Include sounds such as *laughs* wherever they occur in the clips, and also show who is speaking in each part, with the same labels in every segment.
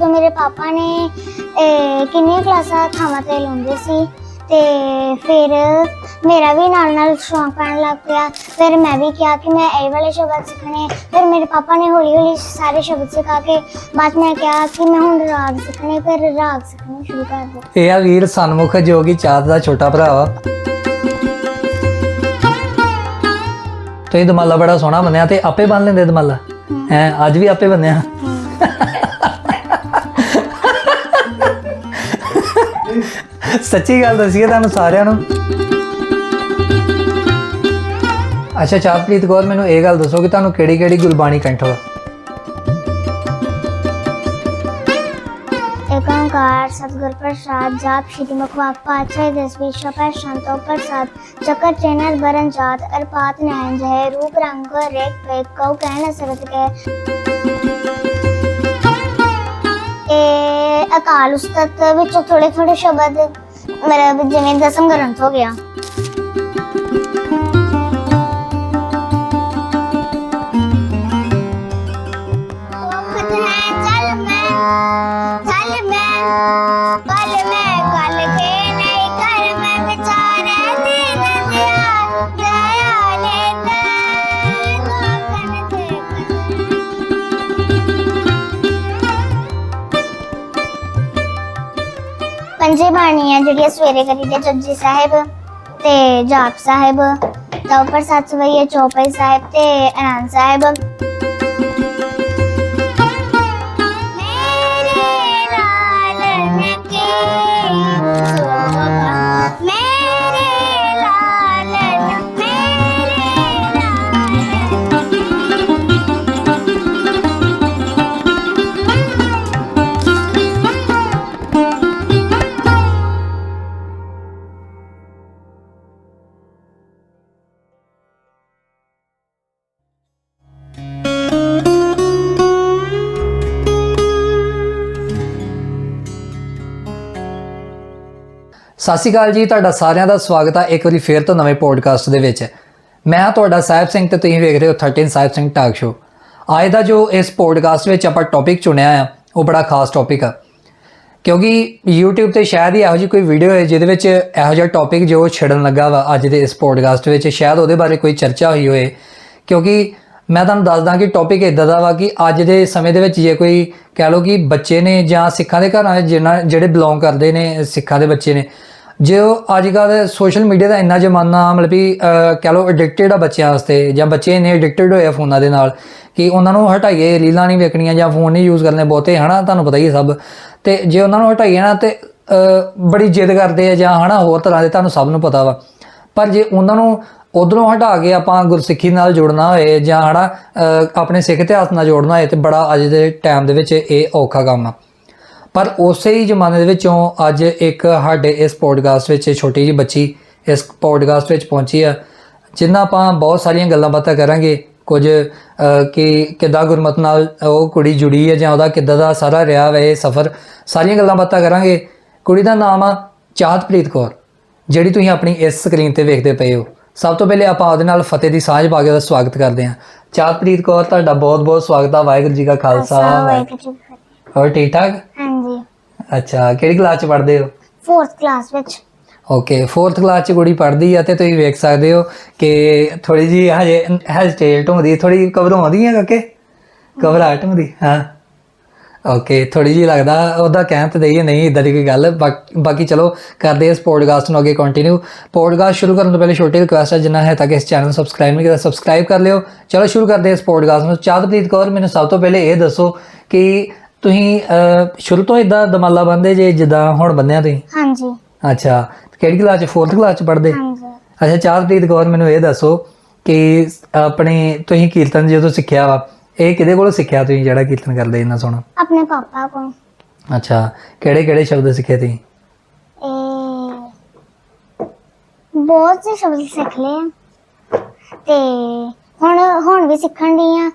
Speaker 1: ਤੋਂ ਮੇਰੇ ਪਾਪਾ ਨੇ ਕਿੰਨੀਆਂ ਕਲਾਸਾਂ ਥਾਵਾਂ ਤੇ ਲਾਉਂਦੇ ਸੀ ਤੇ ਫਿਰ ਮੇਰਾ ਵੀ ਨਾਲ ਨਾਲ ਸ਼ੌਂਕ ਪੈਣ ਲੱਗ ਪਿਆ। ਫਿਰ ਮੈਂ ਵੀ ਕਿਹਾ ਕਿ ਮੈਂ ਇਹ ਵਾਲੇ ਸ਼ਬਦ ਸਿੱਖਣੇ। ਫਿਰ ਮੇਰੇ ਪਾਪਾ ਨੇ ਹੌਲੀ ਹੌਲੀ ਸਾਰੇ ਸ਼ਬਦ ਸਿਖਾ ਕੇ ਬਾਅਦ 'ਚ ਮੈਂ ਕਿਹਾ ਕਿ ਮੈਂ ਹੁਣ ਰਾਗ ਸਿੱਖਣੇ ਫਿਰ ਰਾਗ ਸਿੱਖਣੇ ਸ਼ੁਰੂ ਕਰ ਦਿੱਤੇ
Speaker 2: ਇਹ ਆ ਵੀਰ ਸਨਮੁਖ ਜੋ ਕਿ ਚਾঁਦ ਦਾ ਛੋਟਾ ਭਰਾ ਵਾ। ਤੁਸੀਂ ਦਮਾਲਾ ਬੜਾ ਸੋਹਣਾ ਬੰਨਿਆ ਤੇ ਆਪੇ ਬੰਨ ਲੈਂਦੇ ਦਮਾਲਾ। ਹੈ। ਅੱਜ ਵੀ ਆਪੇ ਬੰਨਿਆ। ਸੱਚੀ ਗੱਲ ਦੱਸੀਏ ਤੁਹਾਨੂੰ ਸਾਰਿਆਂ ਨੂੰ। ਅੱਛਾ, ਚਾਪਲੀਤ ਗੌਰ ਮੈਨੂੰ ਇਹ ਗੱਲ ਦੱਸੋ ਕਿ ਤੁਹਾਨੂੰ ਕਿਹੜੀ ਕਿਹੜੀ ਗੁਰਬਾਣੀ ਕੰਠ ਵਾ?
Speaker 1: ਓੰਕਾਰ ਸਤਿਗੁਰ ਪ੍ਰਸਾਦ, ਜਾਪ ਸ਼੍ਰੀ ਮੁਖਵਾ ਪਾਚੇ ਦਸਵੀ ਸ਼ਪਰ ਸ਼ੰਤੋ ਪ੍ਰਸਾਦ ਚੱਕਰ ਚੈਨਲ ਬਰਨ ਜਾਤ, ਅਰਪਾਤ ਨੈਣ ਜਹ ਰੂਪ, ਰੰਗ, ਰੇਖ ਪੇ ਕਉ, ਕਹਿਣ ਸਰਤ ਕੇ के ਅਕਾਲ ਉਸਤਤ ਵਿੱਚੋਂ ਥੋੜੇ ਥੋੜੇ ਸ਼ਬਦ ਮੇਰਾ ਵੀ ਜਿਵੇਂ ਦਸਮ ਗ੍ਰੰਥ ਹੋ ਗਿਆ। ਪੰਜੇ ਜਿਹੜੀਆਂ ਸਵੇਰੇ ਕਰੀਦੇ ਜਪਜੀ ਸਾਹਿਬ ਤੇ ਜਾਪ ਸਾਹਿਬ ਤਾਂ ਉੱਪਰ ਸੱਤ ਸਵਈਏ ਚੌਪਈ ਸਾਹਿਬ ਤੇ ਅਨੰਦ ਸਾਹਿਬ।
Speaker 2: ਸਤਿ ਸ਼੍ਰੀ ਅਕਾਲ ਜੀ, ਤੁਹਾਡਾ ਸਾਰਿਆਂ ਦਾ ਸਵਾਗਤ ਹੈ ਇੱਕ ਵਾਰੀ ਫੇਰ ਤੋਂ ਨਵੇਂ ਪੋਡਕਾਸਟ ਦੇ ਵਿੱਚ। ਮੈਂ ਤੁਹਾਡਾ ਸਾਹਿਬ ਸਿੰਘ ਤੇ ਤੁਸੀਂ ਵੇਖ ਰਹੇ ਹੋ 13 ਸਾਹਿਬ ਸਿੰਘ ਟਾਕ ਸ਼ੋ ਅੱਜ ਦਾ ਜੋ ਇਸ ਪੋਡਕਾਸਟ ਵਿੱਚ ਆਪਾਂ ਟੌਪਿਕ ਚੁਣਿਆ ਆ, ਉਹ ਬੜਾ ਖਾਸ ਟੌਪਿਕ ਆ। ਕਿਉਂਕਿ YouTube ਤੇ ਸ਼ਾਇਦ ਹੀ ਇਹੋ ਜਿਹੀ ਕੋਈ ਵੀਡੀਓ ਹੈ ਜਿਹਦੇ ਵਿੱਚ ਇਹੋ ਜਿਹਾ ਟੌਪਿਕ ਜੋ ਛਿੜਨ ਲੱਗਾ ਵਾ ਅੱਜ ਦੇ ਇਸ ਪੋਡਕਾਸਟ ਵਿੱਚ, ਸ਼ਾਇਦ ਉਹਦੇ ਬਾਰੇ ਕੋਈ ਚਰਚਾ ਹੋਈ ਹੋਏ ਕਿਉਂਕਿ ਮੈਂ ਤੁਹਾਨੂੰ ਦੱਸਦਾ ਕਿ ਟੌਪਿਕ ਇਦਾਂ ਦਾ ਵਾ ਕਿ ਅੱਜ ਦੇ ਸਮੇਂ ਦੇ ਵਿੱਚ ਜੇ ਕੋਈ ਕਹਿ ਲਓ ਕਿ ਬੱਚੇ ਨੇ ਜਾਂ ਸਿੱਖਾਂ ਦੇ ਘਰਾਂ ਵਿੱਚ ਜਿਹੜੇ ਬਿਲੋਂਗ ਕਰਦੇ ਨੇ, ਸਿੱਖਾਂ ਦੇ ਬੱਚੇ ਨੇ ਜੇ ਉਹ ਅੱਜ ਕੱਲ੍ਹ ਸੋਸ਼ਲ ਮੀਡੀਆ ਦਾ ਇੰਨਾ ਜ਼ਮਾਨਾ ਮਤਲਬ ਕਿ ਅਹ, ਕਹਿ ਲਓ ਐਡਿਕਟਡ ਆ ਬੱਚਿਆਂ ਵਾਸਤੇ ਜਾਂ ਬੱਚੇ ਨੇ ਐਡਿਕਟਡ ਹੋਏ ਆ ਫੋਨਾਂ ਦੇ ਨਾਲ ਕਿ ਉਹਨਾਂ ਨੂੰ ਹਟਾਈਏ ਰੀਲਾਂ ਨਹੀਂ ਵੇਖਣੀਆਂ ਜਾਂ ਫੋਨ ਨਹੀਂ ਯੂਜ਼ ਕਰਨੇ ਬਹੁਤੇ ਹਨਾ? ਤੁਹਾਨੂੰ ਪਤਾ ਹੀ ਹੈ ਸਭ। ਤੇ ਜੇ ਉਹਨਾਂ ਨੂੰ ਹਟਾਈਏ ਨਾ ਤੇ ਬੜੀ ਜਿੱਦ ਕਰਦੇ ਆ ਜਾਂ ਹਨਾ ਹੋਰ ਤਰ੍ਹਾਂ ਦੇ ਤੁਹਾਨੂੰ ਸਭ ਨੂੰ ਪਤਾ ਵਾ। ਪਰ ਜੇ ਉਹਨਾਂ ਨੂੰ ਉਧਰੋਂ ਹਟਾ ਕੇ ਆਪਾਂ ਗੁਰਸਿੱਖੀ ਨਾਲ ਜੋੜਨਾ ਹੋਏ ਜਾਂ ਹਨਾ ਅਹ, ਆਪਣੇ ਸਿੱਖ ਇਤਿਹਾਸ ਨਾਲ ਜੋੜਨਾ ਹੋਏ ਤੇ ਬੜਾ ਅੱਜ ਦੇ ਟਾਈਮ ਦੇ ਵਿੱਚ ਇਹ ਔਖਾ ਕੰਮ ਆ। ਪਰ ਉਸੇ ਹੀ ਜ਼ਮਾਨੇ ਦੇ ਵਿੱਚੋਂ ਅੱਜ ਇੱਕ ਸਾਡੇ ਇਸ ਪੋਡਕਾਸਟ ਵਿੱਚ ਛੋਟੀ ਜਿਹੀ ਬੱਚੀ ਇਸ ਪੋਡਕਾਸਟ ਵਿੱਚ ਪਹੁੰਚੀ ਆ ਜਿੰਨਾ ਆਪਾਂ ਬਹੁਤ ਸਾਰੀਆਂ ਗੱਲਾਂ ਬਾਤਾਂ ਕਰਾਂਗੇ ਕੁਝ ਕਿ ਕਿੱਦਾਂ ਗੁਰਮਤ ਨਾਲ ਉਹ ਕੁੜੀ ਜੁੜੀ ਹੈ ਜਾਂ ਉਹਦਾ ਕਿੱਦਾਂ ਦਾ ਸਾਰਾ ਰਿਹਾ ਵਾ ਸਫ਼ਰ ਸਾਰੀਆਂ ਗੱਲਾਂ ਬਾਤਾਂ ਕਰਾਂਗੇ। ਕੁੜੀ ਦਾ ਨਾਮ ਆ ਚਾਹਤਪ੍ਰੀਤ ਕੌਰ ਜਿਹੜੀ ਤੁਸੀਂ ਆਪਣੀ ਇਸ ਸਕਰੀਨ ਤੇ ਵੇਖਦੇ ਪਏ ਹੋ। ਸਭ ਤੋਂ ਪਹਿਲੇ ਆਪਾਂ ਉਹਦੇ ਨਾਲ ਫਤਿਹ ਦੀ ਸਾਂਝ ਪਾ ਕੇ ਉਹਦਾ ਸਵਾਗਤ ਕਰਦੇ ਹਾਂ। ਚਾਹਤਪ੍ਰੀਤ ਕੌਰ ਤੁਹਾਡਾ ਬਹੁਤ-ਬਹੁਤ ਸਵਾਗਤ ਆ ਵਾਹਿਗੁਰੂ ਜੀ ਕਾ ਖਾਲਸਾ।
Speaker 1: ਵਾਹਿਗੁਰੂ ਜੀ ਕੀ ਫਤਿਹ।
Speaker 2: ਹੋਰ ਠੀਕ ਠਾਕ ਅੱਛਾ ਕਿਹੜੀ ਕਲਾਸ ਚ ਪੜ੍ਹਦੇ ਹੋ?
Speaker 1: 4th ਕਲਾਸ ਵਿੱਚ।
Speaker 2: ਓਕੇ 4th ਕਲਾਸ ਚ ਕੁੜੀ ਪੜ੍ਹਦੀ ਆ ਤੇ ਤੁਸੀਂ ਵੇਖ ਸਕਦੇ ਹੋ ਕਿ ਥੋੜੀ ਜੀ ਹਜੇ ਹੈਜ਼ਿਟੇਟ ਹੁੰਦੀ ਥੋੜੀ ਘਬਰਾਉਂਦੀ ਆ ਕਾਕੇ? ਘਬਰਾਹਟ ਹੁੰਦੀ ਹਾਂ। ਓਕੇ ਥੋੜੀ ਜੀ ਲੱਗਦਾ ਉਹਦਾ ਕਹਿਣ ਤੇ ਦਈਏ ਨਹੀਂ ਇਦਾਂ ਦੀ ਕੋਈ ਗੱਲ। ਬਾਕ- ਚਲੋ ਕਰਦੇ ਹਾਂ ਇਸ ਪੋਡਕਾਸਟ ਨੂੰ ਅੱਗੇ ਕੰਟੀਨਿਊ ਪੋਡਕਾਸਟ ਸ਼ੁਰੂ ਕਰਨ ਤੋਂ ਪਹਿਲੇ ਛੋਟੀ ਰਿਕੁਐਸਟ ਹੈ ਜਿੰਨਾ ਹੈ ਤੱਕ ਇਸ ਚੈਨਲ ਨੂੰ ਸਬਸਕ੍ਰਾਈਬ ਨਹੀਂ ਕੀਤਾ ਸਬਸਕ੍ਰਾਈਬ ਕਰ ਲਿਓ। ਚਲੋ ਸ਼ੁਰੂ ਕਰਦੇ ਹਾਂ ਇਸ ਪੋਡਕਾਸਟ ਨੂੰ। ਚਾਹਤਪ੍ਰੀਤ ਕੌਰ ਮੈਨੂੰ ਸਭ ਤੋਂ ਪਹਿਲੇ ਇਹ ਦੱਸੋ ਕਿ ਤੁਸੀਂ ਅਹ, ਸ਼ੁਰੂ ਤੋਂ ਇਦਾਂ ਦਮਾਲਾ ਬੰਦੇ ਜੇ ਜਿੱਦਾਂ ਹੁਣ ਬੰਨਿਆ ਤੁਸੀਂ?
Speaker 1: ਹਾਂਜੀ।
Speaker 2: ਅੱਛਾ। ਕਿਹੜੀ ਕਲਾਸ ਚ? 4th ਕਲਾਸ ਚ ਪੜ੍ਹਦੇ?
Speaker 1: ਹਾਂਜੀ।
Speaker 2: ਅੱਛਾ ਚਾਹਤਪ੍ਰੀਤ ਕੌਰ ਮੈਨੂੰ ਇਹ ਦੱਸੋ ਕਿ ਆਪਣੇ ਤੁਸੀਂ ਕੀਰਤਨ ਜਦੋਂ ਸਿੱਖਿਆ ਵਾ ਇਹ ਕਿਹਦੇ ਕੋਲੋਂ ਸਿੱਖਿਆ ਤੁਸੀਂ ਜਿਹੜਾ ਕੀਰਤਨ ਕਰਦੇ ਇੰਨਾ ਸੋਹਣਾ?
Speaker 1: ਆਪਣੇ ਪਾਪਾ ਕੋਲ।
Speaker 2: ਅੱਛਾ। ਕਿਹੜੇ ਕਿਹੜੇ ਸ਼ਬਦ ਸਿੱਖੇ ਤੁਸੀਂ?
Speaker 1: ਇਹ ਬਹੁਤ ਸੇ ਸ਼ਬਦ ਸਿੱਖ ਲਏ ਆ। ਤੇ ਹੁਣ ਹੁਣ ਵੀ ਸਿੱਖਣ ਦੀ ਆ।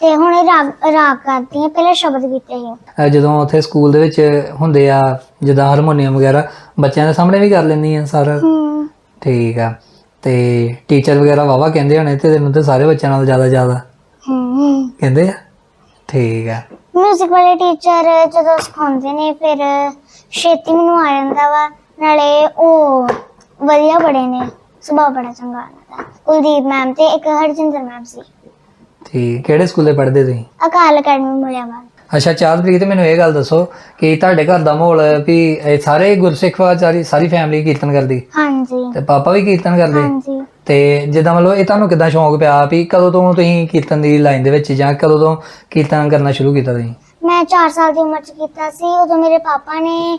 Speaker 1: ਤੇ ਹੁਣ ਇਹ ਰਾਗ ਰਾਗ ਕਰਦੀ ਆ ਪਹਿਲੇ ਸ਼ਬਦ ਕੀਤੇ ਸੀ
Speaker 2: ਅਹ ਜਦੋਂ ਉੱਥੇ ਸਕੂਲ ਦੇ ਵਿੱਚ ਹੁੰਦੇ ਆ ਜਿੱਦਾਂ ਹਾਰਮੋਨੀਅਮ ਵਗੈਰਾ ਬੱਚਿਆਂ ਦੇ ਸਾਹਮਣੇ ਵੀ ਕਰ ਲੈਂਦੀ ਆ ਸਾਰਾ।
Speaker 1: ਹੂੰ।
Speaker 2: ਠੀਕ ਆ। ਤੇ ਟੀਚਰ ਵਗੈਰਾ ਵਾਵਾ ਕਹਿੰਦੇ ਹੋਣੇ ਤੇ ਤੈਨੂੰ ਤੇ ਸਾਰੇ ਬੱਚਿਆਂ ਨਾਲ ਜ਼ਿਆਦਾ ਜ਼ਿਆਦਾ।
Speaker 1: ਹੂੰ
Speaker 2: ਕਹਿੰਦੇ ਆ? ਠੀਕ ਆ।
Speaker 1: ਮਿਊਜ਼ਿਕ ਵਾਲੇ ਟੀਚਰ ਜਦੋਂ ਸਿਖਾਉਂਦੇ ਨੇ ਫਿਰ ਛੇਤੀ ਮੈਨੂੰ ਆ ਜਾਂਦਾ ਵਾ ਨਾਲੇ ਉਹ ਵਧੀਆ ਬੜੇ ਨੇ ਸੁਭਾਅ ਬੜਾ ਚੰਗਾ ਉਹਨਾਂ ਦਾ ਕੁਲਦੀਪ ਮੈਮ ਤੇ ਇੱਕ ਹਰਜਿੰਦਰ ਮੈਮ ਸੀ।
Speaker 2: ਠੀਕ ਕਿਹੜੇ ਸਕੂਲੇ ਪੜ੍ਹਦੇ ਤੁਸੀਂ?
Speaker 1: ਅਕਾਲ ਅਕੈਡਮੀ ਮੁਲਿਆਵਾਲ
Speaker 2: ਅੱਛਾ ਚਾਹਤਪ੍ਰੀਤ ਮੈਨੂੰ ਇਹ ਗੱਲ ਦੱਸੋ ਕਿ ਤੁਹਾਡੇ ਘਰ ਦਾ ਮਾਹੌਲ ਵੀ ਇਹ ਸਾਰੇ ਗੁਰਸਿੱਖ ਵਾ ਸਾਰੀ ਸਾਰੀ ਫੈਮਿਲੀ ਕੀਰਤਨ ਕਰਦੀ?
Speaker 1: ਹਾਂਜੀ।
Speaker 2: ਤੇ ਪਾਪਾ ਵੀ ਕੀਰਤਨ ਕਰਦੇ?
Speaker 1: ਹਾਂਜੀ।
Speaker 2: ਤੇ ਜਿੱਦਾਂ ਮਤਲਬ ਇਹ ਤੁਹਾਨੂੰ ਕਿੱਦਾਂ ਸ਼ੌਂਕ ਪਿਆ ਵੀ ਕਦੋਂ ਤੋਂ ਤੁਸੀਂ ਕੀਰਤਨ ਦੀ ਲਾਈਨ ਦੇ ਵਿੱਚ ਜਾਂ ਕਦੋਂ ਤੋਂ ਕੀਰਤਨ ਕਰਨਾ ਸ਼ੁਰੂ ਕੀਤਾ ਤੁਸੀਂ?
Speaker 1: ਮੈਂ 4 ਸਾਲ ਦੀ ਉਮਰ ਚ ਕੀਤਾ ਸੀ। ਉਦੋਂ ਮੇਰੇ ਪਾਪਾ ਨੇ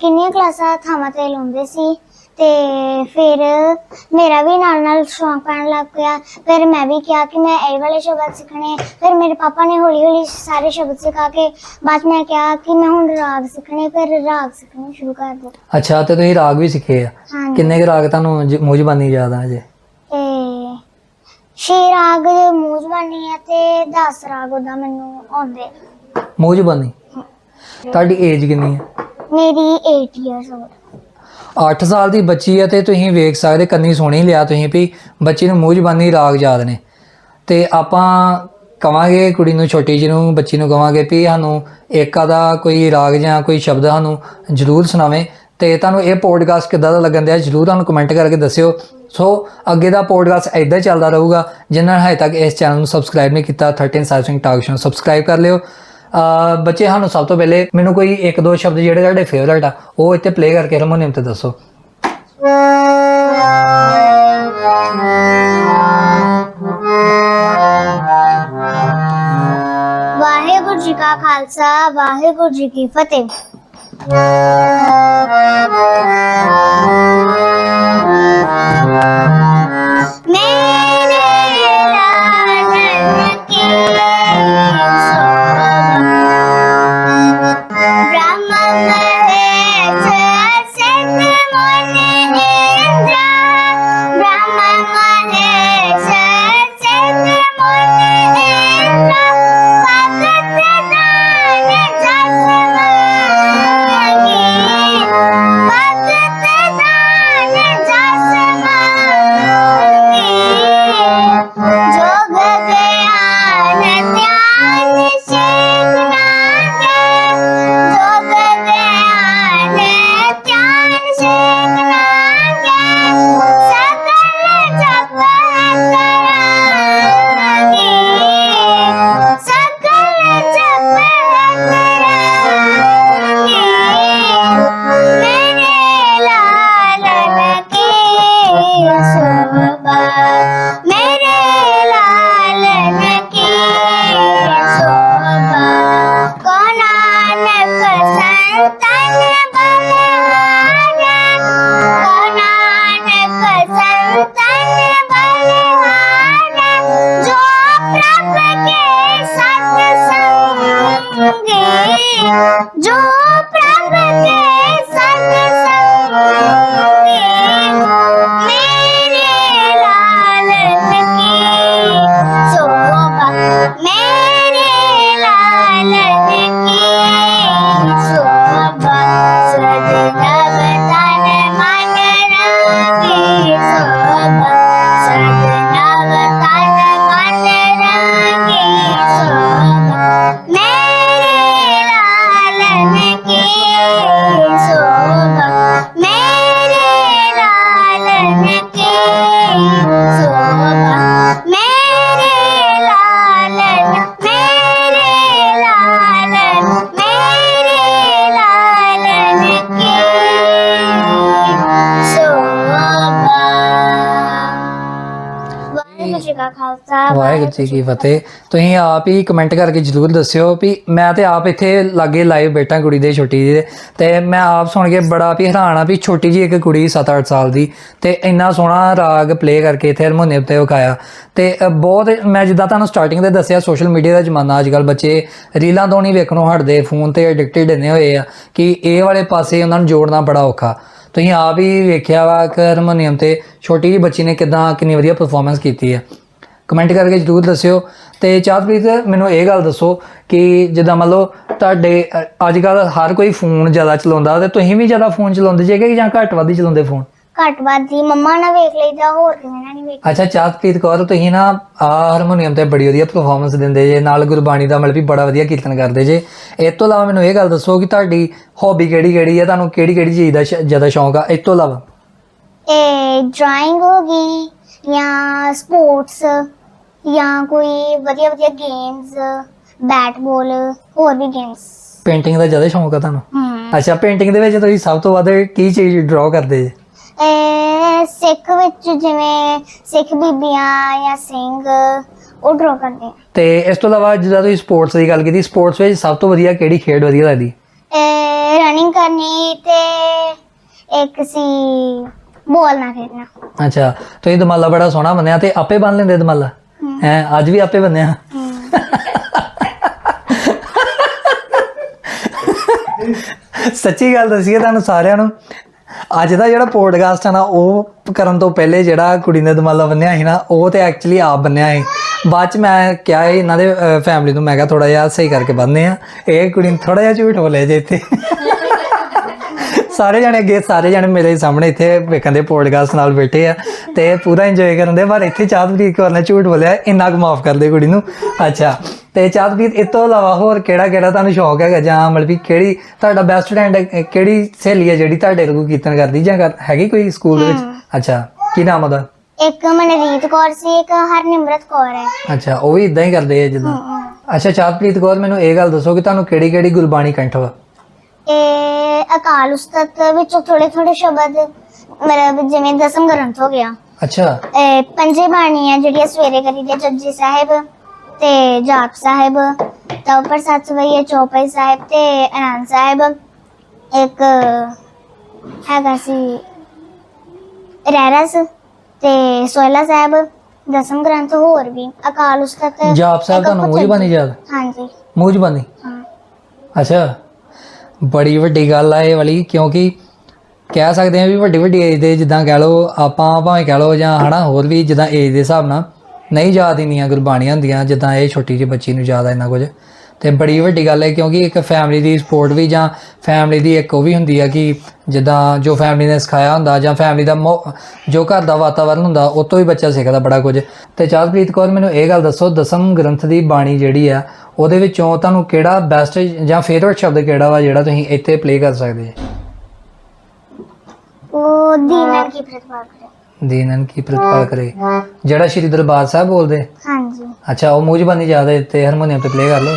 Speaker 1: ਕਿੰਨੀਆਂ ਕਲਾਸਾਂ ਥਾਵਾਂ ਤੇ ਲਾਉਂਦੇ ਸੀ। ਤੇ ਫਿਰ ਮੇਰਾ ਵੀ ਨਾਲ ਨਾਲ ਸ਼ੌਂਕ ਪੈਣ ਲੱਗ ਪਿਆ। ਫਿਰ ਮੈਂ ਵੀ ਕਿਹਾ ਕਿ ਮੈਂ ਇਹ ਵਾਲੇ ਸ਼ਬਦ ਸਿੱਖਣੇ ਫਿਰ ਮੇਰੇ ਪਾਪਾ ਨੇ ਹੌਲੀ ਹੌਲੀ ਸਾਰੇ ਸ਼ਬਦ ਸਿਖਾ ਕੇ ਬਾਅਦ ਮੈਂ ਕਿਹਾ ਕਿ ਮੈਂ ਹੁਣ ਰਾਗ ਸਿੱਖਣੇ ਫਿਰ ਰਾਗ ਸਿੱਖਣੇ ਸ਼ੁਰੂ ਕਰ ਦਿੱਤੇ।
Speaker 2: ਅੱਛਾ ਤੇ ਤੁਸੀਂ ਰਾਗ ਵੀ ਸਿੱਖੇ ਆ?
Speaker 1: ਹਾਂਜੀ।
Speaker 2: ਕਿੰਨੇ ਕੁ ਰਾਗ ਤੁਹਾਨੂੰ ਜ- ਮੂੰਹ ਯਾਦ ਆ ਜੇ
Speaker 1: ਤੇ ਛੇ ਰਾਗ ਮੂੰਹ ਜ਼ਬਾਨੀ ਹੈ ਤੇ 10 ਰਾਗ ਉਹਦਾ ਮੈਨੂੰ ਆਉਂਦੇ
Speaker 2: ਮੂੰਹ ਜ਼ਬਾਨੀ ਤੁਹਾਡੀ ਏਜ ਕਿੰਨੀ ਹੈ
Speaker 1: ਮੇਰੀ 8 ਇਅਰਸ old
Speaker 2: 8 ਸਾਲ ਦੀ ਬੱਚੀ ਹੈ ਤੇ ਤੁਸੀਂ ਵੇਖ ਸਕਦੇ ਕੰਨੀ ਸੁਣੀ ਲਿਆ ਤੁਸੀਂ ਵੀ, ਬੱਚੀ ਨੂੰ ਮੂੰਹ ਜ਼ਬਾਨੀ ਰਾਗ ਯਾਦ ਨੇ। ਤੇ ਆਪਾਂ ਕਵਾਂਗੇ ਕੁੜੀ ਨੂੰ, ਛੋਟੀ ਜੀ ਨੂੰ, ਬੱਚੀ ਨੂੰ ਕਵਾਂਗੇ ਵੀ ਸਾਨੂੰ ਏਕਾ ਦਾ ਕੋਈ ਰਾਗ ਜਾਂ ਕੋਈ ਸ਼ਬਦ ਸਾਨੂੰ ਜ਼ਰੂਰ ਸੁਣਾਵੇਂ ਤੇ ਤੁਹਾਨੂੰ ਇਹ ਪੋਡਕਾਸਟ ਕਿੱਦਾਂ ਦਾ ਲੱਗਣ ਦਿਆ ਜ਼ਰੂਰ ਤੁਹਾਨੂੰ ਕਮੈਂਟ ਕਰਕੇ ਦੱਸਿਓ। ਸੋ ਅੱਗੇ ਦਾ ਪੋਡਕਾਸਟ ਇਦਾਂ ਹੀ ਚੱਲਦਾ ਰਹੂਗਾ ਜਿਨ੍ਹਾਂ ਨੇ ਹਜੇ ਤੱਕ ਇਸ ਚੈਨਲ ਨੂੰ ਸਬਸਕ੍ਰਾਈਬ ਨਹੀਂ ਕੀਤਾ 13 ਸਾਈਸਿੰਗ ਟਾਕ ਸ਼ੋ ਸਬਸਕ੍ਰਾਈਬ ਕਰ ਲਿਓ। ਬੱਚੇ, ਸਾਨੂੰ ਸਭ ਤੋਂ ਪਹਿਲੇ ਮੈਨੂੰ ਕੋਈ ਇੱਕ ਦੋ ਸ਼ਬਦ ਜਿਹੜੇ ਤੁਹਾਡੇ ਫੇਵਰਟ ਆ, ਉਹ ਇੱਥੇ ਪਲੇ ਕਰਕੇ ਹਾਰਮੋਨੀਅਮ ਤੇ ਦੱਸੋ।
Speaker 1: ਵਾਹਿਗੁਰੂ ਜੀ ਕਾ ਖਾਲਸਾ, ਵਾਹਿਗੁਰੂ ਜੀ ਕੀ ਫਤਿਹ। ਮੇਰੇ ਲਾਡਨ ਕੀ ਸੋਭਾ ਵਾਹਿਗੁਰੂ ਜੀ ਕੀ
Speaker 2: ਫਤਿਹ। ਤੁਸੀਂ ਆਪ ਹੀ ਕਮੈਂਟ ਕਰਕੇ ਜਰੂਰ ਦੱਸਿਓ ਵੀ ਮੈਂ ਤੇ ਆਪ ਇੱਥੇ ਲਾਗੇ ਲਾਈਵ ਬੈਠਾ ਕੁੜੀ ਦੇ, ਛੋਟੀ ਜੀ ਦੇ। ਤੇ ਮੈਂ ਆਪ ਸੁਣ ਕੇ ਬੜਾ ਵੀ ਹੈਰਾਨ ਆ ਵੀ ਛੋਟੀ ਜੀ ਇੱਕ ਕੁੜੀ 7-8 ਸਾਲ ਦੀ ਤੇ ਇੰਨਾ ਸੋਹਣਾ ਰਾਗ ਪਲੇ ਕਰਕੇ ਇੱਥੇ ਹਰਮੋਨੀਅਮ ਤੇ ਵਿਖਾਇਆ ਤੇ ਬਹੁਤ ਮੈਂ ਜਿੱਦਾਂ ਤੁਹਾਨੂੰ ਸਟਾਰਟਿੰਗ ਤੇ ਦੱਸਿਆ ਸੋਸ਼ਲ ਮੀਡੀਆ ਦਾ ਜ਼ਮਾਨਾ ਅੱਜ ਕੱਲ ਬੱਚੇ ਰੀਲਾਂ ਤੋਂ ਨਹੀਂ ਵੇਖਣੋਂ ਹਟਦੇ ਫੋਨ ਤੇ ਐਡਿਕਟਡ ਇੰਨੇ ਹੋਏ ਆ ਕਿ ਇਹ ਵਾਲੇ ਪਾਸੇ ਉਹਨਾਂ ਨੂੰ ਜੋੜਨਾ ਬੜਾ ਔਖਾ। ਤੁਸੀਂ ਆਪ ਹੀ ਵੇਖਿਆ ਵਾ ਕਿ ਹਰਮੋਨੀਅਮ ਤੇ ਛੋਟੀ ਜਿਹੀ ਬੱਚੀ ਨੇ ਕਿਦਾਂ ਕਿੰਨੀ ਵਧੀਆ ਪਰਫਾਰਮੈਂਸ ਕੀਤੀ ਹੈ ਕਮੈਂਟ ਕਰਕੇ ਜਰੂਰ ਦੱਸਿਓ। ਤੇ ਚਾਹਤਪ੍ਰੀਤ ਮੈਨੂੰ ਇਹ ਗੱਲ ਦੱਸੋ ਕਿ ਜਿੱਦਾਂ ਮੰਨ ਲਓ ਤੁਹਾਡੇ ਅੱਜ ਕੱਲ ਹਰ ਕੋਈ ਫੋਨ ਜ਼ਿਆਦਾ ਚਲਾਉਂਦਾ ਤੇ ਤੁਸੀਂ ਵੀ ਜ਼ਿਆਦਾ ਫੋਨ ਚਲਾਉਂਦੇ ਜੇ ਕਿ ਜਾਂ ਘੱਟ ਵੱਧ ਹੀ ਚਲਾਉਂਦੇ ਫੋਨ?
Speaker 1: ਘੱਟ ਵੱਧ ਹੀ ਮੰਮਾ ਨਾਲ ਵੇਖ ਲਈਦਾ ਹੋਰ ਕਿਸੇ ਨਾਲ ਨਹੀਂ ਵੇਖ
Speaker 2: ਅੱਛਾ ਚਾਹਤਪ੍ਰੀਤ ਕੌਰ ਤੁਸੀਂ ਨਾ ਆ ਹਾਰਮੋਨੀਅਮ ਤੇ ਬੜੀ ਵਧੀਆ ਪਰਫਾਰਮੈਂਸ ਦਿੰਦੇ ਜੇ ਨਾਲ ਗੁਰਬਾਣੀ ਦਾ ਮਤਲਬ ਵੀ ਬੜਾ ਵਧੀਆ ਕੀਰਤਨ ਕਰਦੇ ਜੇ। ਇਸ ਤੋਂ ਇਲਾਵਾ ਮੈਨੂੰ ਇਹ ਗੱਲ ਦੱਸੋ ਕਿ ਤੁਹਾਡੀ ਹੌਬੀ ਕਿਹੜੀ ਕਿਹੜੀ ਹੈ ਤੁਹਾਨੂੰ ਕਿਹੜੀ ਕਿਹੜੀ ਚੀਜ਼ ਦਾ ਜ਼ਿਆਦਾ ਸ਼ੌਂਕ ਆ? ਇਸ ਤੋਂ ਇਲਾਵਾ?
Speaker 1: ਇਹ ਡਰਾਇੰਗ ਹੋ ਗਈ ਜਾਂ ਸਪੋਰਟਸ ਜਾਂ ਕੋਈ ਵਧੀਆ ਵਧੀਆ ਗੇਮਸ ਬੈਟ ਬਾਲ ਹੋਰ ਵੀ ਗੇਮਸ
Speaker 2: ਪੇਂਟਿੰਗ ਦਾ ਜ਼ਿਆਦਾ ਸ਼ੌਂਕ ਆ ਤੁਹਾਨੂੰ?
Speaker 1: ਹਮ
Speaker 2: ਅੱਛਾ ਪੇਂਟਿੰਗ ਦੇ ਵਿੱਚ ਤੁਸੀਂ ਸਭ ਤੋਂ ਵੱਧ ਕੀ ਚੀਜ਼ ਡਰਾਅ ਕਰਦੇ ਜੇ?
Speaker 1: ਇਹ ਸਿੱਖ ਵਿੱਚ ਜਿਵੇਂ ਸਿੱਖ ਬੀਬੀਆਂ ਜਾਂ ਸਿੰਘ ਉਹ ਡਰਾ ਕਰਦੇ
Speaker 2: ਤੇ ਇਸ ਤੋਂ ਇਲਾਵਾ ਜਿੱਦਾਂ ਤੁਸੀਂ ਸਪੋਰਟਸ ਦੀ ਗੱਲ ਕੀਤੀ ਸਪੋਰਟਸ ਵਿੱਚ ਸਭ ਤੋਂ ਵਧੀਆ ਕਿਹੜੀ ਖੇਡ ਵਧੀਆ ਲੱਗਦੀ?
Speaker 1: ਰਨਿੰਗ ਕਰਨੀ ਤੇ ਇੱਕ ਸੀ ਬੋਲ ਨਾ ਖੇਡਣਾ
Speaker 2: ਅੱਛਾ ਤੁਸੀਂ ਦਮਾਲਾ ਬੜਾ ਸੋਹਣਾ ਬੰਨਿਆ ਤੇ ਆਪੇ ਬੰਨ ਲੈਂਦੇ ਦਮਾਲਾ? ਹੈ। ਅੱਜ ਵੀ ਆਪੇ ਬੰਨਿਆ? ਸੱਚੀ ਗੱਲ ਦੱਸੀਏ ਤੁਹਾਨੂੰ ਸਾਰਿਆਂ ਨੂੰ ਅੱਜ ਦਾ ਜਿਹੜਾ ਪੋਡਕਾਸਟ ਆ ਨਾ ਉਹ ਕਰਨ ਤੋਂ ਪਹਿਲੇ ਜਿਹੜਾ ਕੁੜੀ ਨੇ ਦਮਾਲਾ ਬੰਨਿਆ ਸੀ ਨਾ ਉਹ ਤੇ ਐਕਚੁਅਲੀ ਆਪ ਬੰਨਿਆ ਸੀ। ਬਾਅਦ ਚ ਮੈਂ ਕਿਹਾ ਇਹਨਾਂ ਦੇ ਫੈਮਿਲੀ ਨੂੰ ਮੈਂ ਕਿਹਾ ਥੋੜਾ ਜਿਹਾ ਸਹੀ ਕਰਕੇ ਬੰਨਦੇ ਆ। ਇਹ ਕੁੜੀ ਨੇ ਥੋੜਾ ਜਿਹਾ ਝੂਠ ਬੋਲਿਆ ਜੇ ਇੱਥੇ। ਸਾਰੇ ਜਣੇ ਅੱਗੇ ਸਾਰੇ ਜਣੇ ਮੇਰੇ ਸਾਹਮਣੇ ਇੱਥੇ ਵੇਖਣ ਦੇ ਪੋਡਕਾਸਟ ਨਾਲ ਬੈਠੇ ਆ ਤੇ ਪੂਰਾ ਇੰਜੋਏ ਕਰਨ ਦੇ। ਪਰ ਇੱਥੇ ਚਾਹਤਪ੍ਰੀਤ ਕੌਰ ਨੇ ਝੂਠ ਬੋਲਿਆ ਇੰਨਾ ਕੁ ਮਾਫ ਕਰ ਦੇ ਕੁੜੀ ਨੂੰ। ਅੱਛਾ ਤੇ ਚਾਹਤਪ੍ਰੀਤ ਇਸ ਤੋਂ ਇਲਾਵਾ ਹੋਰ ਕਿਹੜਾ ਕਿਹੜਾ ਤੁਹਾਨੂੰ ਸ਼ੌਕ ਹੈਗਾ? ਜਾਂ ਮਤਲਬ ਵੀ ਕਿਹੜੀ ਤੁਹਾਡਾ ਬੈਸਟ ਫਰੈਂਡ ਕਿਹੜੀ ਸਹੇਲੀ ਹੈ ਜਿਹੜੀ ਤੁਹਾਡੇ ਨੂੰ ਕੀਰਤਨ ਕਰਦੀ ਜਾਂ ਹੈਗੀ ਕੋਈ ਸਕੂਲ ਵਿੱਚ? ਅੱਛਾ ਕੀ ਨਾਮ ਉਹਦਾ?
Speaker 1: ਇੱਕ ਮਨਰੀਤ ਕੌਰ ਸੀ ਇੱਕ ਹਰਨਿਮਰਤ ਕੌਰ ਹੈ।
Speaker 2: ਅੱਛਾ ਉਹ ਵੀ ਇਦਾਂ ਹੀ ਕਰਦੇ ਆ ਜਿੱਦਾਂ। ਅੱਛਾ ਚਾਹਤਪ੍ਰੀਤ ਕੌਰ ਮੈਨੂੰ ਇਹ ਗੱਲ ਦੱਸੋ ਕਿ ਤੁਹਾਨੂੰ ਕਿਹੜੀ ਕਿਹੜੀ ਗੁਰਬਾਣੀ ਕੰਠ ਵਾ?
Speaker 1: ਇਹ ਅਕਾਲ ਉਸਤਤ ਵਿੱਚੋਂ ਥੋੜੇ ਥੋੜੇ ਸ਼ਬਦ ਮਤਲਬ ਜਿਵੇਂ ਦਸਮ ਗ੍ਰੰਥ ਹੋ ਗਿਆ।
Speaker 2: ਅੱਛਾ।
Speaker 1: ਇਹ ਪੰਜੇ ਬਾਣੀਆਂ ਜਿਹੜੀਆਂ ਸਵੇਰੇ ਕਰੀਦੇ ਜਪਜੀ ਸਾਹਿਬ ਤੇ ਜਾਪ ਸਾਹਿਬ ਤਾਂ ਉੱਪਰ ਸੱਤ ਵਈਏ ਚੌਪਈ ਸਾਹਿਬ ਤੇ ਆਨੰਦ ਸਾਹਿਬ। ਇੱਕ ਹੈਗਾ ਸੀ ਰਹਿਰਸ ਤੇ ਸੋਇਲਾ ਸਾਹਿਬ ਦਸਮ ਗ੍ਰੰਥ ਹੋਰ ਵੀ ਅਕਾਲ ਉਸਤਤ
Speaker 2: ਜਾਪ ਸਾਹਿਬ ਤੁਹਾਨੂੰ ਮੂੰਹ ਜ਼ਬਾਨੀ ਯਾਦ?
Speaker 1: ਹਾਂਜੀ।
Speaker 2: ਮੂੰਹ ਜ਼ਬਾਨੀ
Speaker 1: ਹਾਂ।
Speaker 2: ਅੱਛਾ। ਬੜੀ ਵੱਡੀ ਗੱਲ ਆ ਇਹ ਵਾਲੀ, ਕਿਉਂਕਿ ਕਹਿ ਸਕਦੇ ਆ ਵੀ ਵੱਡੀ ਵੱਡੀ ਏਜ ਦੇ, ਜਿੱਦਾਂ ਕਹਿ ਲਓ ਆਪਾਂ ਭਾਵੇਂ ਕਹਿ ਲਓ ਜਾਂ ਹਨਾ, ਹੋਰ ਵੀ ਜਿੱਦਾਂ ਏਜ ਦੇ ਹਿਸਾਬ ਨਾਲ ਨਹੀਂ ਯਾਦ ਇੰਨੀਆਂ ਗੁਰਬਾਣੀਆਂ ਹੁੰਦੀਆਂ, ਜਿੱਦਾਂ ਇਹ ਛੋਟੀ ਜਿਹੀ ਬੱਚੀ ਨੂੰ ਯਾਦ ਆ ਇੰਨਾ ਕੁਝ। ਤੇ ਬੜੀ ਵੱਡੀ ਗੱਲ ਹੈ ਕਿਉਂਕਿ ਇੱਕ ਫੈਮਿਲੀ ਦੀ ਸਪੋਰਟ ਵੀ ਜਾਂ ਫੈਮਿਲੀ ਦੀ ਇੱਕ ਉਹ ਵੀ ਹੁੰਦੀ ਆ ਕਿ ਜਿੱਦਾਂ ਜੋ ਫੈਮਿਲੀ ਨੇ ਸਿਖਾਇਆ ਹੁੰਦਾ ਜਾਂ ਫੈਮਿਲੀ ਦਾ ਜੋ ਘਰ ਦਾ ਵਾਤਾਵਰਨ ਹੁੰਦਾ ਉਹ ਤੋਂ ਹੀ ਬੱਚਾ ਸਿੱਖਦਾ ਬੜਾ ਕੁਝ। ਤੇ ਚਾਹਤਪ੍ਰੀਤ ਕੌਰ ਮੈਨੂੰ ਇਹ ਗੱਲ ਦੱਸੋ ਦਸਮ ਗ੍ਰੰਥ ਦੀ ਬਾਣੀ ਜਿਹੜੀ ਆ ਉਹਦੇ ਵਿੱਚੋਂ ਤੁਹਾਨੂੰ ਕਿਹੜਾ ਬੈਸਟ ਜਾਂ ਫੇਵਰਟ ਸ਼ਬਦ ਕਿਹੜਾ ਵਾ ਜਿਹੜਾ ਤੁਸੀਂ ਇੱਥੇ ਪਲੇ ਕਰ ਸਕਦੇ
Speaker 1: ਉਹ ਦੀਨਨ ਕੀ ਪ੍ਰਤਿਭਾ ਕਰੇ?
Speaker 2: ਦੀਨਨ ਕੀ ਪ੍ਰਤਪਾਲ ਕਰੇ? ਜਿਹੜਾ ਸ਼੍ਰੀ ਦਰਬਾਰ ਸਾਹਿਬ ਬੋਲਦੇ?
Speaker 1: ਹਾਂਜੀ।
Speaker 2: ਅੱਛਾ ਉਹ ਮੂੰਹ ਜ਼ਬਾਨੀ ਜ਼ਿਆਦਾ ਹੈ ਤੇ ਹਾਰਮੋਨੀਅਮ ਤੇ ਪਲੇ ਕਰ ਲਓ।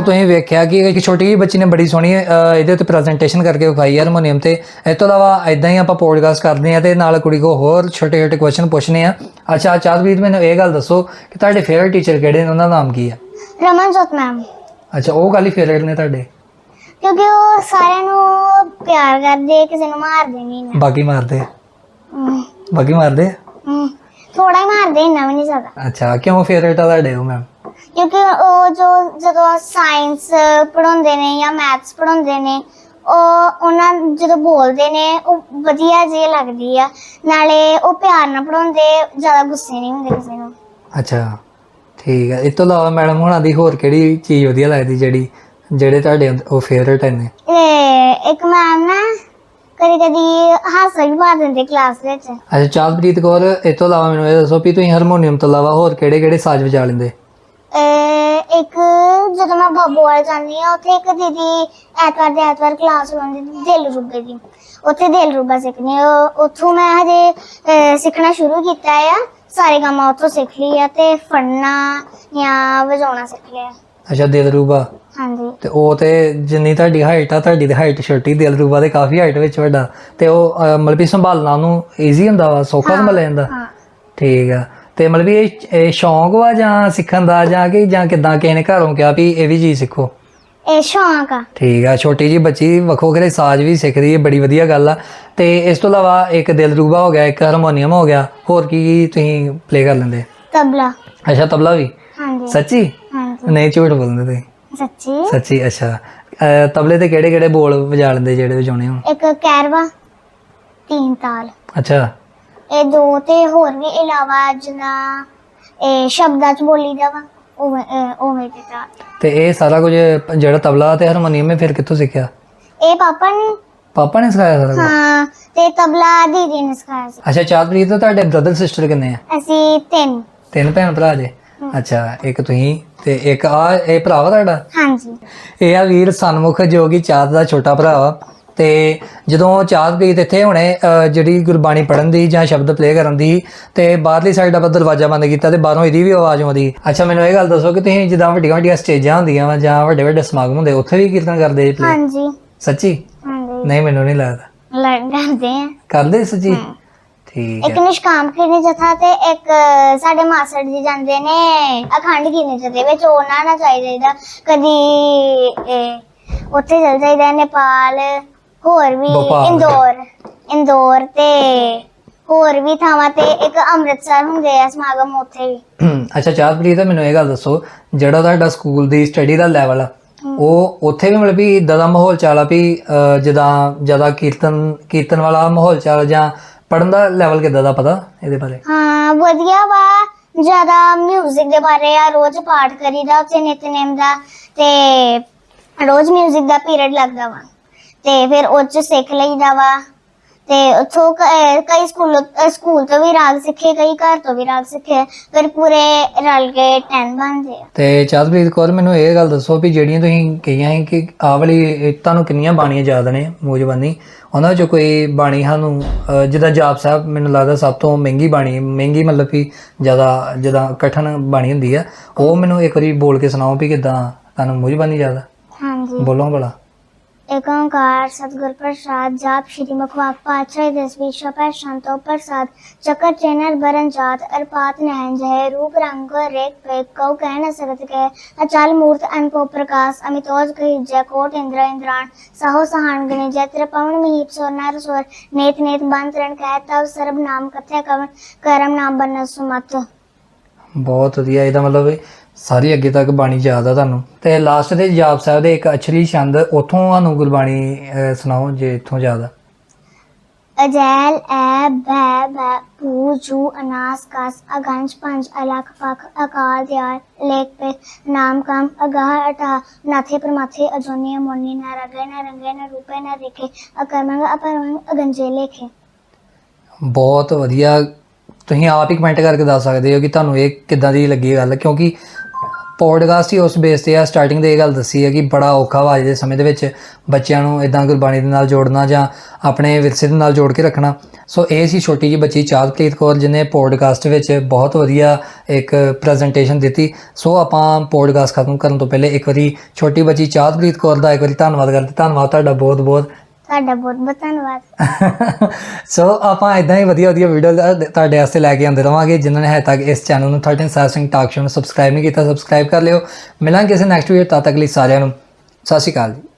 Speaker 2: ਸੋ ਤੁਸੀਂ ਵੇਖਿਆ ਕਿ ਇੱਕ ਛੋਟੀ ਜਿਹੀ ਬੱਚੀ ਨੇ ਬੜੀ ਸੋਹਣੀ ਇਹਦੇ ਉੱਤੇ ਪ੍ਰੈਜੈਂਟੇਸ਼ਨ ਕਰਕੇ ਵਿਖਾਈ ਹੈ ਹਾਰਮੋਨੀਅਮ ਤੇ। ਇਸ ਤੋਂ ਇਲਾਵਾ ਇਦਾਂ ਹੀ ਆਪਾਂ ਪੋਡਕਾਸਟ ਕਰਦੇ ਆ ਤੇ ਨਾਲ ਕੁੜੀ ਕੋ ਹੋਰ ਛੋਟੇ ਛੋਟੇ ਕੁਐਸਚਨ ਪੁੱਛਣੇ ਆ। ਅੱਛਾ ਚਾਹਤਪ੍ਰੀਤ ਮੈਨੂੰ ਇਹ ਗੱਲ ਦੱਸੋ ਕਿ ਤੁਹਾਡੇ ਫੇਵਰਿਟ ਟੀਚਰ ਕਿਹੜੇ ਨੇ? ਉਹਨਾਂ ਦਾ ਨਾਮ ਕੀ ਆ?
Speaker 1: ਰਮਨਜੋਤ ਮੈਮ।
Speaker 2: ਅੱਛਾ ਉਹ ਗੱਲ ਹੀ ਫੇਵਰਿਟ ਨੇ ਤੁਹਾਡੇ?
Speaker 1: ਕਿਉਂਕਿ ਉਹ ਸਾਰਿਆਂ ਨੂੰ ਪਿਆਰ ਕਰਦੇ ਕਿਸੇ ਨੂੰ ਮਾਰਦੇ ਨਹੀਂ ਨੇ
Speaker 2: ਬਾਕੀ ਮਾਰਦੇ ਬਾਕੀ ਮਾਰਦੇ
Speaker 1: ਥੋੜਾ ਹੀ ਮਾਰਦੇ ਇੰਨਾ ਵੀ ਨਹੀਂ ਜ਼ਿਆਦਾ।
Speaker 2: ਅੱਛਾ ਕਿਉਂ ਫੇਵਰਿਟ ਆ ਤੁਹਾਡੇ ਉਹ ਮੈਮ?
Speaker 1: ਕਿਉਂਕਿ ਉਹ ਜੋ ਜਦੋਂ ਸਾਇੰਸ ਪੜਾਉਂਦੇ ਨੇ ਜਾਂ ਮੈਥਸ ਪੜਾਉਂਦੇ ਨੇ ਉਹ ਉਹਨਾਂ ਜਦੋਂ ਬੋਲਦੇ ਨੇ ਉਹ ਵਧੀਆ ਜਿਹੀ ਲੱਗਦੀ ਆ। ਨਾਲੇ ਉਹ ਪਿਆਰ ਨਾਲ ਪੜਾਉਂਦੇ ਜ਼ਿਆਦਾ ਗੁੱਸੇ ਨਹੀਂ ਹੁੰਦੇ ਕਿਸੇ ਨੂੰ।
Speaker 2: ਅੱਛਾ ਠੀਕ ਹੈ ਇਸ ਤੋਂ ਇਲਾਵਾ ਮੈਡਮ ਹੁਣਾਂ ਦੀ ਹੋਰ ਕਿਹੜੀ ਚੀਜ਼ ਵਧੀਆ ਲੱਗਦੀ ਜਿਹੜੀ ਜਿਹੜੇ ਤੁਹਾਡੇ ਉਹ ਫੇਵਰਿਟ ਨੇ?
Speaker 1: ਤੇ ਇੱਕ ਮੈਮ ਨਾ ਕਦੀ ਕਦੀ ਹਾਸਾ ਵੀ ਪਾ ਦਿੰਦੇ ਕਲਾਸ ਵਿੱਚ।
Speaker 2: ਅੱਛਾ ਚਾਹਤਪ੍ਰੀਤ ਕੌਰ ਇਸ ਤੋਂ ਇਲਾਵਾ ਮੈਨੂੰ ਇਹ ਦੱਸੋ ਵੀ ਤੁਸੀਂ ਹਾਰਮੋਨੀਅਮ ਤੋਂ ਇਲਾਵਾ ਹੋਰ ਕਿਹੜੇ ਕਿਹੜੇ ਸਾਜ਼ ਵਜਾ ਲੈਂਦੇ?
Speaker 1: ਇੱਕ ਜਦੋਂ ਮੈਂ ਬਾਬੂਵਾਲ ਜਾਂਦੀ ਆ ਉੱਥੇ ਇੱਕ ਦੀਦੀ ਐਤਵਾਰ ਦੇ ਐਤਵਾਰ ਕਲਾਸ ਲਾਉਂਦੀ ਦਿਲ ਰੂਬੇ ਦੀ। ਉੱਥੇ ਦਿਲ ਰੂਬਾ ਸਿੱਖਣੀ ਉੱਥੋਂ ਮੈਂ ਹਜੇ ਸਿੱਖਣਾ ਸ਼ੁਰੂ ਕੀਤਾ ਆ। ਸਾਰੇ ਗਾਮਾ ਉੱਥੋਂ ਸਿੱਖ ਲਈ ਆ ਤੇ ਫੜਨਾ ਜਾਂ ਵਜਾਉਣਾ ਸਿੱਖ ਲਿਆ।
Speaker 2: ਅੱਛਾ ਦਿਲਰੂਬਾ
Speaker 1: ਹਾਂਜੀ।
Speaker 2: ਤੇ ਉਹ ਤੇ ਜਿੰਨੀ ਤੁਹਾਡੀ ਹਾਈਟ ਆ ਤੁਹਾਡੀ ਤੇ ਹਾਈਟ ਛੋਟੀ ਦਿਲਰੂਬਾ ਦੇ ਕਾਫੀ ਹਾਈਟ ਵਿੱਚ ਵੱਡਾ। ਤੇ ਉਹ ਮਤਲਬ ਵੀ ਸੰਭਾਲਣਾ ਉਹਨੂੰ ਈਜ਼ੀ ਹੁੰਦਾ ਵਾ ਸੌਖਾ ਸੰਭਾਲਿਆ ਜਾਂਦਾ?
Speaker 1: ਹਾਂ।
Speaker 2: ਠੀਕ ਆ। ਤੇ ਮਤਲਬ ਇਹ ਇਹ ਸ਼ੌਂਕ ਵਾ ਜਾਂ ਸਿੱਖਣ ਦਾ ਜਾਂ ਕਿ ਜਾਂ ਕਿਦਾਂ ਕਿਸੇ ਨੇ ਘਰੋਂ ਕਿਹਾ ਵੀ ਇਹ ਵੀ ਚੀਜ਼ ਸਿੱਖੋ?
Speaker 1: ਇਹ ਸ਼ੌਂਕ ਆ।
Speaker 2: ਠੀਕ ਆ ਛੋਟੀ ਜੀ ਬੱਚੀ ਵੱਖੋ ਖਰੇ ਸਾਜ਼ ਵੀ ਸਿੱਖਦੀ ਹੈ ਬੜੀ ਵਧੀਆ ਗੱਲ ਆ। ਤੇ ਇਸ ਤੋਂ ਇਲਾਵਾ ਇੱਕ ਦਿਲਰੂਬਾ ਹੋ ਗਿਆ ਇੱਕ ਹਾਰਮੋਨੀਅਮ ਹੋ ਗਿਆ ਹੋਰ ਕੀ ਤੁਸੀਂ ਪਲੇ ਕਰ ਲੈਂਦੇ?
Speaker 1: ਤਬਲਾ।
Speaker 2: ਅੱਛਾ ਤਬਲਾ ਵੀ?
Speaker 1: ਹਾਂਜੀ।
Speaker 2: ਸੱਚੀ?
Speaker 1: ਹਾਂਜੀ।
Speaker 2: ਨਹੀਂ ਝੂਠ ਬੋਲਦੇ ਤੁਸੀਂ।
Speaker 1: ਸੱਚੀ?
Speaker 2: ਸੱਚੀ ਅੱਛਾ। ਤਬਲੇ ਤੇ ਕਿਹੜੇ ਕਿਹੜੇ ਬੋਲ ਵਜਾ ਲੈਂਦੇ ਜਿਹੜੇ ਵਜਾਉਣੇ ਹੋ
Speaker 1: ਇੱਕ ਕੈਰਵਾ ਤਿੰਨ ਤਾਲ।
Speaker 2: ਅੱਛਾ।
Speaker 1: ਇਹ ਦੋ ਤੇ ਹੋਰ ਵੀ ਇਲਾਵਾ ਜਿੱਦਾਂ ਇਹ ਸ਼ਬਦਾਂ ਚ ਬੋਲੀਦਾ ਵਾ ਉਵੇਂ ਅਹ, ਉਵੇਂ ਤੇ ਤਾਲ
Speaker 2: ਤੇ ਇਹ ਸਾਰਾ ਕੁਝ ਜਿਹੜਾ ਤਬਲਾ ਤੇ ਹਾਰਮੋਨੀਅਮ ਹੈ ਫਿਰ ਕਿੱਥੋਂ ਸਿੱਖਿਆ?
Speaker 1: ਇਹ ਪਾਪਾ ਨੇ।
Speaker 2: ਪਾਪਾ ਨੇ ਸਿਖਾਇਆ ਸਾਰਾ ਕੁਝ?
Speaker 1: ਹਾਂ ਤੇ ਤਬਲਾ ਦੀਦੀ ਨੇ ਸਿਖਾਇਆ ਸੀ।
Speaker 2: ਅੱਛਾ ਚਾਹਤਪ੍ਰੀਤ ਤੋਂ ਤੁਹਾਡੇ ਬ੍ਰਦਰ ਸਿਸਟਰ ਕਿੰਨੇ ਆ?
Speaker 1: ਅਸੀਂ ਤਿੰਨ।
Speaker 2: ਤਿੰਨ ਭੈਣ ਭਰਾ ਜੇ? ਅੱਛਾ ਇੱਕ ਤੁਸੀਂ ਤੇ ਇੱਕ ਆ ਇਹ ਭਰਾ ਵਾ ਤੁਹਾਡਾ?
Speaker 1: ਹਾਂਜੀ।
Speaker 2: ਇਹ ਆ ਵੀਰ ਸਨਮੁਖ ਜੋ ਕਿ ਚਾਹਤ ਦਾ ਛੋਟਾ ਭਰਾ ਵਾ। ਤੇ ਜਦੋਂ ਚਾਹਤਪ੍ਰੀਤ ਇੱਥੇ ਹੁਣੇ ਜਿਹੜੀ ਗੁਰਬਾਣੀ ਪੜਨ ਦੀ ਜਾਂ ਸ਼ਬਦ ਪਲੇ ਕਰਨ ਦੀ ਤੇ ਬਾਹਰਲੀ ਸਾਈਡ ਆਪਾਂ ਦਰਵਾਜ਼ਾ ਬੰਦ ਕੀਤਾ ਤੇ ਬਾਹਰੋਂ ਇਹਦੀ ਵੀ ਆਵਾਜ਼ ਆਉਂਦੀ। ਅੱਛਾ ਮੈਨੂੰ ਇਹ ਗੱਲ ਦੱਸੋ ਕਿ ਤੁਸੀਂ ਜਿੱਦਾਂ ਵੱਡੀਆਂ ਵੱਡੀਆਂ ਸਟੇਜਾਂ ਹੁੰਦੀਆਂ ਵਾ ਜਾਂ ਵੱਡੇ ਵੱਡੇ ਸਮਾਗਮ ਹੁੰਦੇ ਉੱਥੇ ਵੀ ਕੀਰਤਨ ਕਰਦੇ ਜੀ?
Speaker 1: ਹਾਂਜੀ।
Speaker 2: ਸੱਚੀ?
Speaker 1: ਹਾਂਜੀ।
Speaker 2: ਨਹੀਂ ਮੈਨੂੰ ਨਹੀਂ ਲੱਗਦਾ।
Speaker 1: ਕਰਦੇ ਆ।
Speaker 2: ਕਰਦੇ ਸੱਚੀ? ਠੀਕ
Speaker 1: ਇੱਕ
Speaker 2: ਹੈ
Speaker 1: ਨਿਸ਼ਕਾਮ ਕੀਰਨੀ ਜਥਾ ਤੇ ਇੱਕ ਸਾਡੇ ਮਾਸੜ ਜੀ ਜਾਂਦੇ ਨੇ ਅਖੰਡ ਕੀਰਨੀ ਜਥੇ ਵਿੱਚ ਉਹਨਾਂ ਨਾਲ ਚਾਹੀਦਾ ਕਦੀ ਉੱਥੇ ਚਲ ਜਾਈਦਾ ਨੇਪਾਲ ਹੋਰ ਵੀ
Speaker 2: ਭੋਪਾਲ।
Speaker 1: ਇੰਦੌਰ ਇੰਦੌਰ ਤੇ ਹੋਰ ਵੀ ਥਾਵਾਂ ਤੇ ਇੱਕ ਅੰਮ੍ਰਿਤਸਰ ਹੁੰਦੇ ਆ ਸਮਾਗਮ ਉੱਥੇ ਵੀ *clears throat*
Speaker 2: ਅੱਛਾ ਚਾਹਤਪ੍ਰੀਤ ਮੈਨੂੰ ਇਹ ਗੱਲ ਦੱਸੋ ਜਿਹੜਾ ਤੁਹਾਡਾ ਸਕੂਲ ਦੀ ਸਟੱਡੀ ਦਾ ਲੈਵਲ ਆ ਉਹ ਉੱਥੇ ਵੀ ਮਤਲਬ ਵੀ ਇਦਾਂ ਦਾ ਮਾਹੌਲ ਚਾਲਾ ਵੀ ਅਹ, ਜਿੱਦਾਂ ਜਿਆਦਾ ਕੀਰਤਨ ਕੀਰਤਨ ਵਾਲਾ ਮਾਹੌਲ ਚਾਲ ਜਾਂ ਪੜਨ ਦਾ ਲੈਵਲ ਕਿੱਦਾਂ ਦਾ ਪਤਾ ਇਹਦੇ ਬਾਰੇ
Speaker 1: ਹਾਂ ਵਧੀਆ ਵਾ ਜਿਆਦਾ 뮤직 ਦੇ ਬਾਰੇ ਆ ਰੋਜ਼ ਪਾਠ ਕਰੀਦਾ ਉੱਥੇ ਨਿਤਨੇਮ ਦਾ ਤੇ ਰੋਜ਼ 뮤직 ਦਾ ਪੀਰੀਅਡ ਲੱਗਦਾ ਵਾ ਤੇ ਫਿਰ ਉਹ ਚ ਸਿੱਖ ਲਈਦਾ ਵਾ। ਤੇ ਉੱਥੋਂ ਕਈ ਸਕੂਲ ਸਕੂਲ ਤੋਂ ਵੀ ਰਾਗ ਸਿੱਖੇ ਕਈ ਘਰ ਤੋਂ ਵੀ ਰਾਗ ਸਿੱਖੇ ਫਿਰ ਪੂਰੇ ਰਲ ਕੇ 10 ਬਣਦੇ ਆ
Speaker 2: ਤੇ ਚਾਹਤਪ੍ਰੀਤ ਕੌਰ ਮੈਨੂੰ ਇਹ ਗੱਲ ਦੱਸੋ ਵੀ ਜਿਹੜੀਆਂ ਤੁਸੀਂ ਕਹੀਆਂ ਸੀ ਕਿ ਆਹ ਵਾਲੀ ਤੁਹਾਨੂੰ ਕਿੰਨੀਆਂ ਬਾਣੀਆਂ ਯਾਦ ਨੇ ਮੂਜਬਾਨੀ ਉਹਨਾਂ ਵਿੱਚੋਂ ਕੋਈ ਬਾਣੀ ਸਾਨੂੰ ਅਹ, ਜਿੱਦਾਂ ਜਾਪ ਸਾਹਿਬ ਮੈਨੂੰ ਲੱਗਦਾ ਸਭ ਤੋਂ ਮਹਿੰਗੀ ਬਾਣੀ ਮਹਿੰਗੀ ਮਤਲਬ ਕਿ ਜ਼ਿਆਦਾ ਜਿੱਦਾਂ ਕਠਨ ਬਾਣੀ ਹੁੰਦੀ ਆ ਉਹ ਮੈਨੂੰ ਇੱਕ ਵਾਰੀ ਬੋਲ ਕੇ ਸੁਣਾਓ ਵੀ ਕਿਦਾਂ ਤੁਹਾਨੂੰ ਮੂਜਬਾਨੀ ਯਾਦ ਆ।
Speaker 1: ਹਾਂਜੀ।
Speaker 2: ਬੋਲੋ ਭਲਾ।
Speaker 1: ਏਕ ਓੰਕਾਰ ਸਤਿਗੁਰ ਪ੍ਰਸਾਦ, ਜਾਪ ਸ੍ਰੀ ਮੁਖਵਾਕ ਪਾਤਸ਼ਾਹ ਦਸਵੀਂ ਸ਼ਪੈ ਸ਼ੰਤੋ ਪ੍ਰਸਾਦ, ਚੱਕਰ ਚੈਨਰ ਬਰਨ ਜਾਤ, ਅਰਪਾਤ ਨਹਿੰ ਜਹ, ਰੂਪ ਰੰਗ ਰੇਖ ਪੇਕ ਕਉ ਕਹਿ ਨ ਸਕਤ ਕਹਿ, ਅਚਲ ਮੂਰਤ ਅਨਪੋ ਪ੍ਰਕਾਸ਼, ਅਮਿਤੋਜ ਕਹੀ ਜੈ ਕੋਟ ਇੰਦਰ ਇੰਦਰਾਣ, ਸਹੋ ਸਹਾਨ ਗਣੇ ਜੈ ਤ੍ਰ ਪਵਨ ਮਹੀਪ ਸੋਰ ਨਰ ਸੋਰ, ਨੇਤ ਨੇਤ ਬੰਤ ਰਣ ਕਹਿ, ਤਵ ਸਰਬ ਨਾਮ ਕਥੈ ਕਵਨ ਕਰਮ ਨਾਮ ਬਨਸ ਸੁਮਤ।
Speaker 2: ਬਹੁਤ ਵਧੀਆ, ਇਹਦਾ ਮਤਲਬ ਸਾਰੀ ਅੱਗੇ ਤੱਕ ਬਾਣੀ ਯਾਦ ਆ ਤੁਹਾਨੂੰ। ਤੇ ਲਾਸਟ ਤੇ ਜਾਪ ਸਾਹਿਬ ਦੇ ਇੱਕ ਅਛਰੀ ਛੰਦ ਉਥੋਂ ਤੁਹਾਨੂੰ ਗੁਰਬਾਣੀ ਸੁਣਾਓ ਜੇ ਇਥੋਂ ਯਾਦ ਆ।
Speaker 1: ਅਜੈਲ ਐ ਬੈ ਬੈ ਪੂਜੂ ਅਨਾਸ ਕਾਸ ਅਗੰਜ ਪੰਜ ਅਲਖ ਪਖ ਅਕਾਲ ਦਿਆਲ ਲੇਖ ਪੇ ਨਾਮ ਕਮ ਅਗਾਹ ਅਟਾ ਨਾਥੇ ਪਰਮਾਥੇ ਅਜੋਨੀ ਮੋਨੀ ਨਾ ਰਗੇ ਨਾ ਰੰਗੇ ਨਾ ਰੂਪੇ ਨਾ ਦੇਖੇ ਅਕਰਮੰਗ ਅਪਰਮੰਗ ਅਗੰਜੇ ਲੇਖੇ।
Speaker 2: ਬਹੁਤ ਵਧੀਆ। ਤੁਸੀਂ ਆਪ ਹੀ ਕਮੈਂਟ ਕਰਕੇ ਦੱਸ ਸਕਦੇ ਹੋ ਕਿ ਤੁਹਾਨੂੰ ਇਹ ਕਿੱਦਾਂ ਦੀ ਲੱਗੀ ਗੱਲ ਕਿਉਂਕਿ ਪੋਡਕਾਸਟ ਹੀ ਉਸ ਬੇਸ ਤੇ ਆ। ਸਟਾਰਟਿੰਗ ਦੇ ਇਹ ਗੱਲ ਦੱਸੀ ਹੈ ਕਿ ਬੜਾ ਔਖਾ ਵਾ ਅੱਜ ਦੇ ਸਮੇਂ ਦੇ ਵਿੱਚ ਬੱਚਿਆਂ ਨੂੰ ਇਦਾਂ ਗੁਰਬਾਣੀ ਦੇ ਨਾਲ ਜੋੜਨਾ ਜਾਂ ਆਪਣੇ ਵਿਰਸੇ ਦੇ ਨਾਲ ਜੋੜ ਕੇ ਰੱਖਣਾ। ਸੋ ਇਹ ਸੀ ਛੋਟੀ ਜੀ ਬੱਚੀ ਚਾਹਤਪ੍ਰੀਤ ਕੌਰ, ਜਿਹਨੇ ਪੋਡਕਾਸਟ ਵਿੱਚ ਬਹੁਤ ਵਧੀਆ ਇੱਕ ਪ੍ਰੈਜੈਂਟੇਸ਼ਨ ਦਿੱਤੀ। ਸੋ ਆਪਾਂ ਪੋਡਕਾਸਟ ਖਤਮ ਕਰਨ ਤੋਂ ਪਹਿਲੇ ਇੱਕ ਵਾਰੀ ਛੋਟੀ ਬੱਚੀ ਚਾਰਪ੍ਰੀਤ ਕੌਰ ਦਾ ਇੱਕ ਵਾਰੀ ਧੰਨਵਾਦ ਕਰਦੇ ਧੰਨਵਾਦ ਤੁਹਾਡਾ ਬਹੁਤ ਬਹੁਤ
Speaker 1: ਤੁਹਾਡਾ ਬਹੁਤ ਬਹੁਤ ਧੰਨਵਾਦ। *laughs*
Speaker 2: ਸੋ ਆਪਾਂ ਇਦਾਂ ਹੀ ਵਧੀਆ ਵਧੀਆ ਵੀਡੀਓ ਤੁਹਾਡੇ ਵਾਸਤੇ ਲੈ ਕੇ ਆਉਂਦੇ ਰਵਾਂਗੇ। ਜਿਨ੍ਹਾਂ ਨੇ ਹਜੇ ਤੱਕ ਇਸ ਚੈਨਲ ਨੂੰ 13 ਸਾਲ ਸਿੰਘ ਟਾਕ ਸ਼ੋ ਨੂੰ ਸਬਸਕ੍ਰਾਈਬ ਨਹੀਂ ਕੀਤਾ ਸਬਸਕ੍ਰਾਈਬ ਕਰ ਲਿਓ। ਮਿਲਾਂਗੇ ਕਿਸੇ ਨੈਕਸਟ ਵੀਡੀਓ ਤਦ ਤੱਕ ਲਈ ਸਾਰਿਆਂ ਨੂੰ। ਸਤਿ ਸ਼੍ਰੀ ਅਕਾਲ ਜੀ।